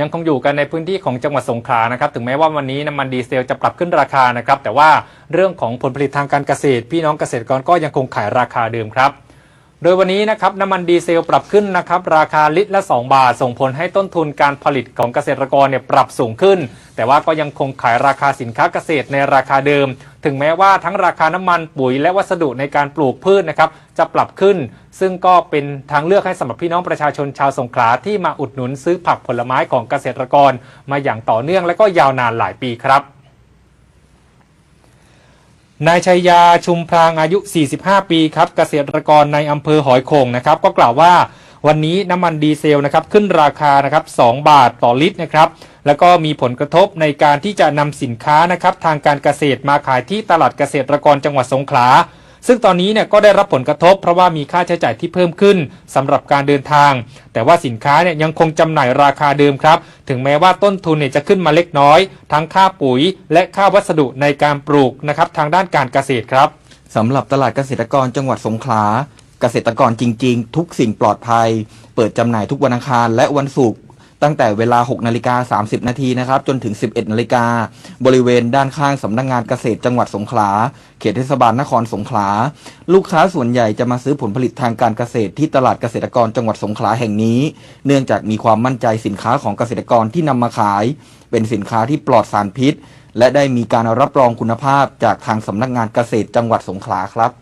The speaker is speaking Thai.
ยังคงอยู่กันในพื้นที่ของจังหวัดสงขลานะครับถึงแม้ว่าวันนี้น้ำมันดีเซลจะปรับขึ้นราคานะครับแต่ว่าเรื่องของผลผลิตทางการเกษตร พี่น้องเกษตรกรก็ยังคงขายราคาเดิมครับ โดยวันนี้นะครับน้ำมันดีเซลปรับขึ้นนะครับราคาลิตรละ 2 บาท ส่งผลให้ต้นทุนการผลิตของเกษตรกรเนี่ยปรับสูงขึ้น แต่ว่าก็ยังคงขายราคาสินค้าเกษตรในราคาเดิม ถึงแม้ว่าทั้งราคาน้ำมันปุ๋ยและวัสดุในการปลูกพืชนะครับจะปรับขึ้น ซึ่งก็เป็นทางเลือกให้สำหรับพี่น้องประชาชนชาวสงขลาที่มาอุดหนุนซื้อผักผลไม้ของเกษตรกร มาอย่างต่อเนื่องและก็ยาวนานหลายปีครับ นายชัยยาชุมพรางอายุ 45 ปีครับเกษตรกรในอำเภอหอยโข่งนะครับ ก็กล่าวว่าวันนี้น้ำมันดีเซลนะครับขึ้นราคานะครับ 2 บาทต่อลิตรนะครับ แล้วก็มีผลกระทบในการที่จะนำสินค้านะครับทางการเกษตรมาขายที่ตลาดเกษตรกรจังหวัดสงขลา ซึ่งตอนนี้เนี่ยก็ได้รับผลกระทบ เพราะว่ามีค่าใช้จ่ายที่เพิ่มขึ้นสำหรับการเดินทาง แต่ว่าสินค้าเนี่ยยังคงจำหน่ายราคาเดิมครับ ถึงแม้ว่าต้นทุนเนี่ยจะขึ้นมาเล็กน้อย ทั้งค่าปุ๋ย และค่าวัสดุในการปลูกนะครับทางด้านการเกษตรครับ สำหรับตลาดเกษตรกรจังหวัดสงขลา เกษตรกรจริง ๆ ทุกสิ่งปลอดภัย เปิดจำหน่ายทุกวันอังคารและวันศุกร์ ตั้งแต่เวลา 6 นาฬิกา 30 นาทีนะครับ จนถึง 11 นาฬิกา บริเวณด้านข้างสำนักงงานเกษตรจังหวัดสงขลา เขตเทศบาลนครสงขลา ลูกค้าส่วนใหญ่จะมาซื้อผลผลิตทางการเกษตรที่ตลาดเกษตรกรจังหวัดสงขลาแห่งนี้ เนื่องจากมีความมั่นใจสินค้าของเกษตรกรที่นำมาขาย เป็นสินค้าที่ปลอดสารพิษ และได้มีการรับรองคุณภาพจากทางสำนักงานเกษตรจังหวัดสงขลาครับ